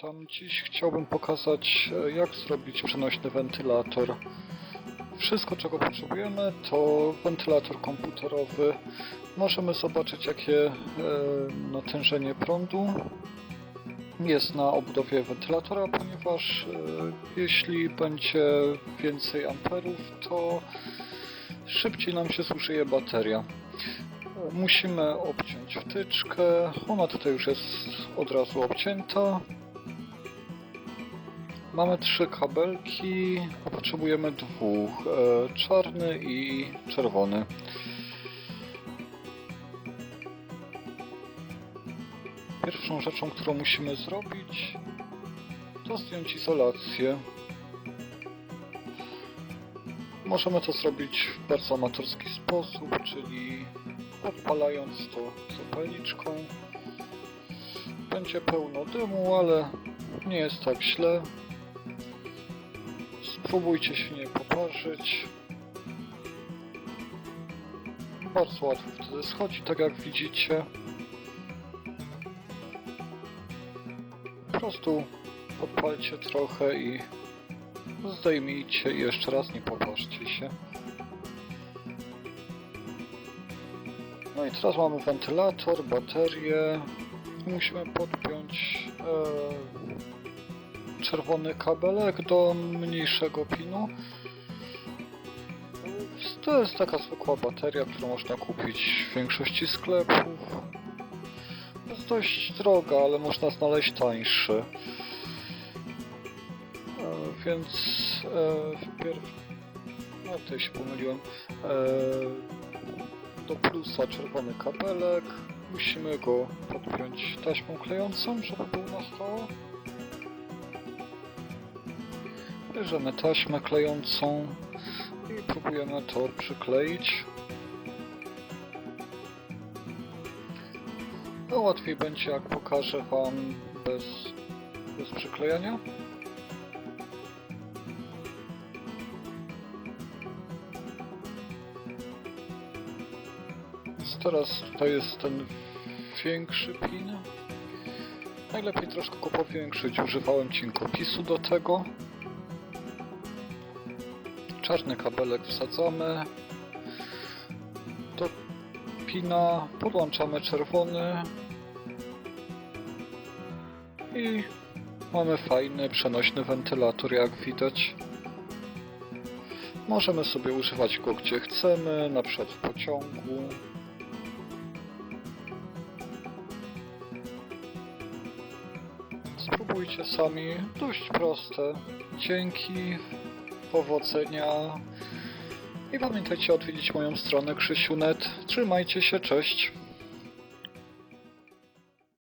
Witam. Dziś chciałbym pokazać, e, jak zrobić przenośny wentylator. Wszystko, czego potrzebujemy, to wentylator komputerowy. Możemy zobaczyć, jakie e, natężenie prądu jest na obudowie wentylatora, ponieważ e, jeśli będzie więcej amperów, to szybciej nam się zużyje bateria. Musimy obciąć wtyczkę. Ona tutaj już jest od razu obcięta. Mamy trzy kabelki, potrzebujemy dwóch. E, czarny i czerwony. Pierwszą rzeczą, którą musimy zrobić, to zdjąć izolację. Możemy to zrobić w bardzo amatorski sposób, czyli odpalając to zapalniczką. Będzie pełno dymu, ale nie jest tak źle. Spróbujcie się nie poparzyć. Bardzo łatwo wtedy schodzi, tak jak widzicie. Po prostu odpalcie trochę i zdejmijcie i jeszcze raz nie poparzcie się. No i teraz mamy wentylator, baterię. Musimy podpiąć e, czerwony kabelek do mniejszego pinu. To jest taka zwykła bateria, którą można kupić w większości sklepów. Jest dość droga, ale można znaleźć tańsze. E, więc e, wpierw... No tutaj się pomyliłem. E, do plusa czerwony kabelek. Musimy go podpiąć taśmą klejącą, żeby był na stałe. Bierzemy taśmę klejącą i próbujemy to przykleić. No łatwiej będzie jak pokażę Wam bez, bez przyklejania. Teraz tutaj jest ten większy pin. Najlepiej troszkę go powiększyć. Używałem cienkopisu do tego. Czarny kabelek wsadzamy. Do pina podłączamy czerwony. I mamy fajny, przenośny wentylator, jak widać. Możemy sobie używać go gdzie chcemy, na przykład w pociągu. Spróbujcie sami, dość proste. Dzięki, powodzenia. I pamiętajcie odwiedzić moją stronę Krzysiu.net. Trzymajcie się, cześć.